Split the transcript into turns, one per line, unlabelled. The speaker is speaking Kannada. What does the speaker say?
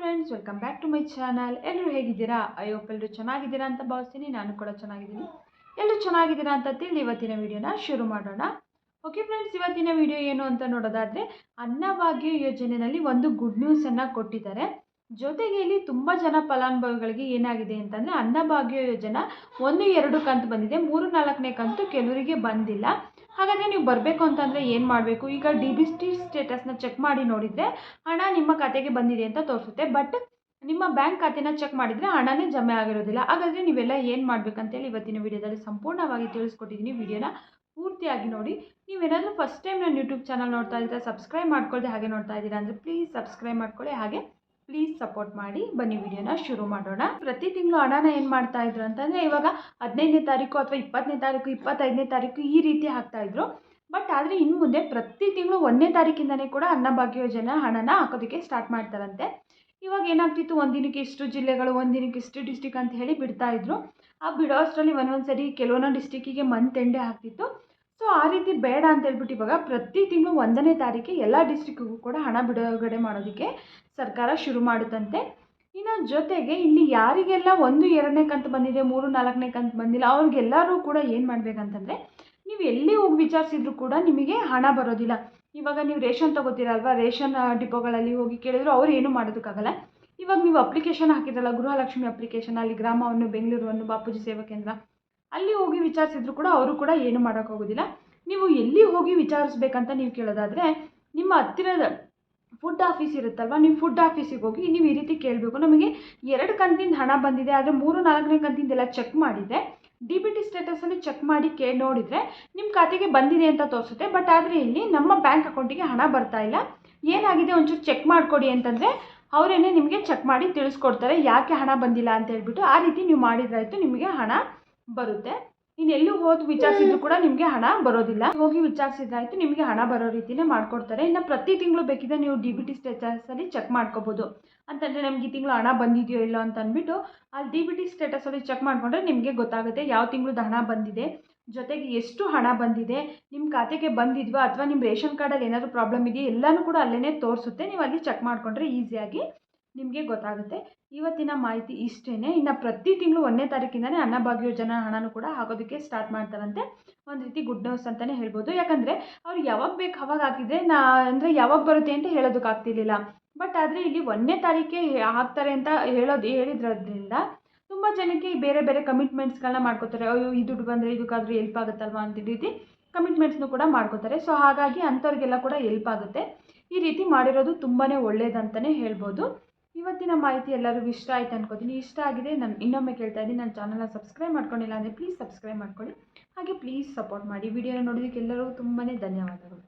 Friends welcome back to my channel ಎಲ್ಲರೂ ಹೇಗಿದ್ದೀರಾ? ಅಯ್ಯೋ ಎಲ್ಲರೂ ಚೆನ್ನಾಗಿದ್ದೀರಾ ಅಂತ ಭಾವಿಸ್ತೀನಿ. ನಾನು ಕೂಡ ಚೆನ್ನಾಗಿದ್ದೀನಿ. ಎಲ್ಲರೂ ಚೆನ್ನಾಗಿದ್ದೀರಾ ಅಂತ ತಿಳಿ ಇವತ್ತಿನ ವಿಡಿಯೋನ ಶುರು ಮಾಡೋಣ. ಓಕೆ ಫ್ರೆಂಡ್ಸ್ ಇವತ್ತಿನ ವಿಡಿಯೋ ಏನು ಅಂತ ನೋಡೋದಾದರೆ ಅನ್ನಭಾಗ್ಯ ಯೋಜನೆಯಲ್ಲಿ ಒಂದು ಗುಡ್ ನ್ಯೂಸನ್ನು ಕೊಟ್ಟಿದ್ದಾರೆ. ಜೊತೆಗೆ ಇಲ್ಲಿ ತುಂಬ ಜನ ಫಲಾನುಭವಿಗಳಿಗೆ ಏನಾಗಿದೆ ಅಂತಂದರೆ, ಅನ್ನಭಾಗ್ಯ ಯೋಜನೆ ಒಂದು, ಎರಡು ಕಂತು ಬಂದಿದೆ. ಮೂರು, ನಾಲ್ಕನೇ ಕಂತು ಕೆಲವರಿಗೆ ಬಂದಿಲ್ಲ. ಹಾಗಾದರೆ ನೀವು ಬರಬೇಕು ಅಂತಂದರೆ ಏನು ಮಾಡಬೇಕು? ಈಗ ಡಿ ಬಿ ಟಿ ಸ್ಟೇಟಸ್ನ ಚೆಕ್ ಮಾಡಿ ನೋಡಿದರೆ ಹಣ ನಿಮ್ಮ ಖಾತೆಗೆ ಬಂದಿದೆ ಅಂತ ತೋರಿಸುತ್ತೆ. ಬಟ್ ನಿಮ್ಮ ಬ್ಯಾಂಕ್ ಖಾತೆನ ಚೆಕ್ ಮಾಡಿದರೆ ಹಣನೇ ಜಮೆ ಆಗಿರೋದಿಲ್ಲ. ಹಾಗಾದರೆ ನೀವೆಲ್ಲ ಏನು ಮಾಡಬೇಕಂತೇಳಿ ಇವತ್ತಿನ ವಿಡಿಯೋದಲ್ಲಿ ಸಂಪೂರ್ಣವಾಗಿ ತಿಳಿಸ್ಕೊಟ್ಟಿದ್ದೀನಿ. ವಿಡಿಯೋನ ಪೂರ್ತಿಯಾಗಿ ನೋಡಿ. ನೀವೇನಾದರೂ ಫಸ್ಟ್ ಟೈಮ್ ನನ್ನ ಯೂಟ್ಯೂಬ್ ಚಾನಲ್ ನೋಡ್ತಾ ಇದ್ದೀರಾ ಸಬ್ಸ್ಕ್ರೈಬ್ ಮಾಡ್ಕೊಳ್ಳಿ ಹಾಗೆ ನೋಡ್ತಾ ಇದ್ದೀರಾ ಅಂದರೆ ಪ್ಲೀಸ್ ಸಬ್ಸ್ಕ್ರೈಬ್ ಮಾಡ್ಕೊಳ್ಳಿ. ಹಾಗೆ ಪ್ಲೀಸ್ ಸಪೋರ್ಟ್ ಮಾಡಿ, ಬನ್ನಿ ವಿಡಿಯೋನ ಶುರು ಮಾಡೋಣ. ಪ್ರತಿ ತಿಂಗಳು ಹಣನ ಏನು ಮಾಡ್ತಾ ಇದ್ರು ಅಂತಂದರೆ ಇವಾಗ ಹದಿನೈದನೇ ತಾರೀಕು ಅಥವಾ ಇಪ್ಪತ್ತನೇ ತಾರೀಕು, ಇಪ್ಪತ್ತೈದನೇ ತಾರೀಕು ಈ ರೀತಿ ಹಾಕ್ತಾ ಇದ್ರು. ಬಟ್ ಆದರೆ ಇನ್ನು ಮುಂದೆ ಪ್ರತಿ ತಿಂಗಳು ಒಂದನೇ ತಾರೀಕಿಂದನೇ ಕೂಡ ಅನ್ನಭಾಗ್ಯ ಯೋಜನೆ ಹಣನ ಹಾಕೋದಕ್ಕೆ ಸ್ಟಾರ್ಟ್ ಮಾಡ್ತಾರಂತೆ. ಇವಾಗ ಏನಾಗ್ತಿತ್ತು ಒಂದಿನಕ್ಕೆ ಇಷ್ಟು ಜಿಲ್ಲೆಗಳು ಒಂದಿನಕ್ಕೆ ಇಷ್ಟು ಡಿಸ್ಟಿಕ್ ಅಂತ ಹೇಳಿ ಬಿಡ್ತಾ ಇದ್ರು. ಆ ಬಿಡೋ ಅಷ್ಟರಲ್ಲಿ ಒಂದೊಂದು ಸರಿ ಕೆಲವೊಂದು ಡಿಸ್ಟಿಕ್ಕಿಗೆ ಮಂತ್ ಎಂಡೇ ಆಗ್ತಿತ್ತು ಸೊ ಆ ರೀತಿ ಬೇಡ ಅಂತ ಹೇಳ್ಬಿಟ್ಟು ಇವಾಗ ಪ್ರತಿ ತಿಂಗಳು ಒಂದನೇ ತಾರೀಕಿಗೆ ಎಲ್ಲ ಡಿಸ್ಟಿಕ್ಕಿಗೂ ಕೂಡ ಹಣ ಬಿಡುಗಡೆ ಮಾಡೋದಕ್ಕೆ ಸರ್ಕಾರ ಶುರು ಮಾಡುತ್ತಂತೆ. ಇನ್ನು ಜೊತೆಗೆ ಇಲ್ಲಿ ಯಾರಿಗೆಲ್ಲ ಒಂದು, ಎರಡನೇ ಕಂತು ಬಂದಿದೆ, ಮೂರು, ನಾಲ್ಕನೇ ಕಂತು ಬಂದಿಲ್ಲ, ಅವ್ರಿಗೆಲ್ಲರೂ ಕೂಡ ಏನು ಮಾಡಬೇಕಂತಂದರೆ ನೀವು ಎಲ್ಲಿ ಹೋಗಿ ವಿಚಾರಿಸಿದ್ರು ಕೂಡ ನಿಮಗೆ ಹಣ ಬರೋದಿಲ್ಲ. ಇವಾಗ ನೀವು ರೇಷನ್ ತೊಗೋತೀರಲ್ವಾ? ರೇಷನ್ ಡಿಪೋಗಳಲ್ಲಿ ಹೋಗಿ ಕೇಳಿದ್ರು ಅವ್ರು ಏನೂ ಮಾಡೋದಕ್ಕಾಗಲ್ಲ. ಇವಾಗ ನೀವು ಅಪ್ಲಿಕೇಶನ್ ಹಾಕಿದ್ರಲ್ಲ, ಗೃಹಲಕ್ಷ್ಮಿ ಅಪ್ಲಿಕೇಶನ್ ಅಲ್ಲಿ ಗ್ರಾಮವನ್ನು ಬೆಂಗಳೂರನ್ನು ಬಾಪೂಜಿ ಸೇವಾ ಕೇಂದ್ರ ಅಲ್ಲಿ ಹೋಗಿ ವಿಚಾರಿಸಿದ್ರು ಕೂಡ ಅವರು ಕೂಡ ಏನು ಮಾಡೋಕ್ಕಾಗೋದಿಲ್ಲ ನೀವು ಎಲ್ಲಿ ಹೋಗಿ ವಿಚಾರಿಸ್ಬೇಕಂತ ನೀವು ಕೇಳೋದಾದರೆ, ನಿಮ್ಮ ಹತ್ತಿರದ ಫುಡ್ ಆಫೀಸ್ ಇರುತ್ತಲ್ವ, ನೀವು ಫುಡ್ ಆಫೀಸಿಗೆ ಹೋಗಿ ನೀವು ಈ ರೀತಿ ಕೇಳಬೇಕು. ನಮಗೆ ಎರಡು ಕಂತಿಂದ ಹಣ ಬಂದಿದೆ, ಆದರೆ ಮೂರು, ನಾಲ್ಕನೇ ಕಂತಿಂದೆಲ್ಲ ಚೆಕ್ ಮಾಡಿದೆ ಡಿ ಬಿ ಟಿ ಸ್ಟೇಟಸಲ್ಲಿ ಚೆಕ್ ಮಾಡಿ ಕೇ, ನೋಡಿದರೆ ನಿಮ್ಮ ಖಾತೆಗೆ ಬಂದಿದೆ ಅಂತ ತೋರಿಸುತ್ತೆ. ಬಟ್ ಆದರೆ ಇಲ್ಲಿ ನಮ್ಮ ಬ್ಯಾಂಕ್ ಅಕೌಂಟಿಗೆ ಹಣ ಬರ್ತಾ ಇಲ್ಲ. ಏನಾಗಿದೆ ಒಂಚೂರು ಚೆಕ್ ಮಾಡಿಕೊಡಿ ಅಂತಂದರೆ, ಅವರೇನೆ ನಿಮಗೆ ಚೆಕ್ ಮಾಡಿ ತಿಳಿಸ್ಕೊಡ್ತಾರೆ ಯಾಕೆ ಹಣ ಬಂದಿಲ್ಲ ಅಂತ ಹೇಳ್ಬಿಟ್ಟು ಆ ರೀತಿ ನೀವು ಮಾಡಿದ್ರಾಯಿತು ನಿಮಗೆ ಹಣ ಬರುತ್ತೆ. ನೀನು ಎಲ್ಲೂ ಹೋಗಿ ವಿಚಾರಿಸಿದ್ರು ಕೂಡ ನಿಮಗೆ ಹಣ ಬರೋದಿಲ್ಲ. ಹೋಗಿ ವಿಚಾರಿಸಿದ್ರಾಯ್ತು ನಿಮಗೆ ಹಣ ಬರೋ ರೀತಿನೇ ಮಾಡ್ಕೊಡ್ತಾರೆ. ಇನ್ನು ಪ್ರತಿ ತಿಂಗಳು ಬೇಕಿದ್ರೆ ನೀವು ಡಿ ಬಿ ಟಿ ಸ್ಟೇಟಸಲ್ಲಿ ಚೆಕ್ ಮಾಡ್ಕೋಬೋದು. ಅಂತಂದರೆ ನಮ್ಗೆ ಈ ತಿಂಗಳು ಹಣ ಬಂದಿದೆಯೋ ಇಲ್ಲೋ ಅಂತ ಅಂದ್ಬಿಟ್ಟು ಅಲ್ಲಿ ಡಿ ಬಿ ಟಿ ಸ್ಟೇಟಸಲ್ಲಿ ಚೆಕ್ ಮಾಡಿಕೊಂಡ್ರೆ ನಿಮಗೆ ಗೊತ್ತಾಗುತ್ತೆ ಯಾವ ತಿಂಗಳು ಹಣ ಬಂದಿದೆ. ಜೊತೆಗೆ ಎಷ್ಟು ಹಣ ಬಂದಿದೆ ನಿಮ್ಮ ಖಾತೆಗೆ ಬಂದಿದ್ವಾ ಅಥವಾ ನಿಮ್ಮ ರೇಷನ್ ಕಾರ್ಡಲ್ಲಿ ಏನಾದರೂ ಪ್ರಾಬ್ಲಮ್ ಇದೆಯಾ ಎಲ್ಲನೂ ಕೂಡ ಅಲ್ಲೇ ತೋರಿಸುತ್ತೆ. ನೀವು ಅಲ್ಲಿ ಚೆಕ್ ಮಾಡಿಕೊಂಡ್ರೆ ಈಸಿಯಾಗಿ ನಿಮಗೆ ಗೊತ್ತಾಗುತ್ತೆ. ಇವತ್ತಿನ ಮಾಹಿತಿ ಇಷ್ಟೇ ಇನ್ನು ಪ್ರತಿ ತಿಂಗಳು ಒಂದನೇ ತಾರೀಕಿಂದನೇ ಅನ್ನಭಾಗ್ಯ ಯೋಜನಾ ಹಣನೂ ಕೂಡ ಹಾಕೋದಕ್ಕೆ ಸ್ಟಾರ್ಟ್ ಮಾಡ್ತಾರಂತೆ. ಒಂದು ರೀತಿ ಗುಡ್ ನ್ಯೂಸ್ ಅಂತಲೇ ಹೇಳ್ಬೋದು. ಯಾಕಂದರೆ ಅವ್ರು ಯಾವಾಗ ಬೇಕು ಅವಾಗ ಆಗಿದೆ ನಾ, ಅಂದರೆ ಯಾವಾಗ ಬರುತ್ತೆ ಅಂತ ಹೇಳೋದಕ್ಕಾಗ್ತಿರ್ಲಿಲ್ಲ ಬಟ್ ಆದರೆ ಇಲ್ಲಿ ಒಂದನೇ ತಾರೀಕೆ ಆಗ್ತಾರೆ ಅಂತ ಹೇಳೋದು, ಹೇಳಿದ್ರದ್ರಿಂದ ತುಂಬ ಜನಕ್ಕೆ ಬೇರೆ ಬೇರೆ ಕಮಿಟ್ಮೆಂಟ್ಸ್ಗಳನ್ನ ಮಾಡ್ಕೋತಾರೆ. ಅಯ್ಯೋ, ಈ ದುಡ್ಡು ಬಂದರೆ ಇದಕ್ಕಾದರೂ ಎಲ್ಪ್ ಆಗುತ್ತಲ್ವಾ ಅಂತ ರೀತಿ ಕಮಿಟ್ಮೆಂಟ್ಸ್ನು ಕೂಡ ಮಾಡ್ಕೋತಾರೆ. ಸೊ ಹಾಗಾಗಿ ಅಂಥವ್ರಿಗೆಲ್ಲ ಕೂಡ ಎಲ್ಪ್ ಆಗುತ್ತೆ. ಈ ರೀತಿ ಮಾಡಿರೋದು ತುಂಬಾ ಒಳ್ಳೆಯದಂತಲೇ ಹೇಳ್ಬೋದು. ಇವತ್ತಿನ ಮಾಹಿತಿ ಎಲ್ಲರಿಗೂ ಇಷ್ಟ ಆಯ್ತು ಅನ್ಕೋತೀನಿ. ಇಷ್ಟ ಆಗಿದೆ, ನಾನು ಇನ್ನೊಮ್ಮೆ ಕೇಳ್ತಾ ಇದ್ದೀನಿ, ನನ್ನ ಚಾನಲ್ನ ಸಬ್ಸ್ಕ್ರೈಬ್ ಮಾಡ್ಕೊಂಡಿಲ್ಲ ಅಂದರೆ ಪ್ಲೀಸ್ ಸಬ್ಸ್ಕ್ರೈಬ್ ಮಾಡ್ಕೊಳ್ಳಿ. ಹಾಗೆ ಪ್ಲೀಸ್ ಸಪೋರ್ಟ್ ಮಾಡಿ. ವಿಡಿಯೋನ ನೋಡೋದಕ್ಕೆ ಎಲ್ಲರಿಗೂ ತುಂಬಾ ಧನ್ಯವಾದಗಳು.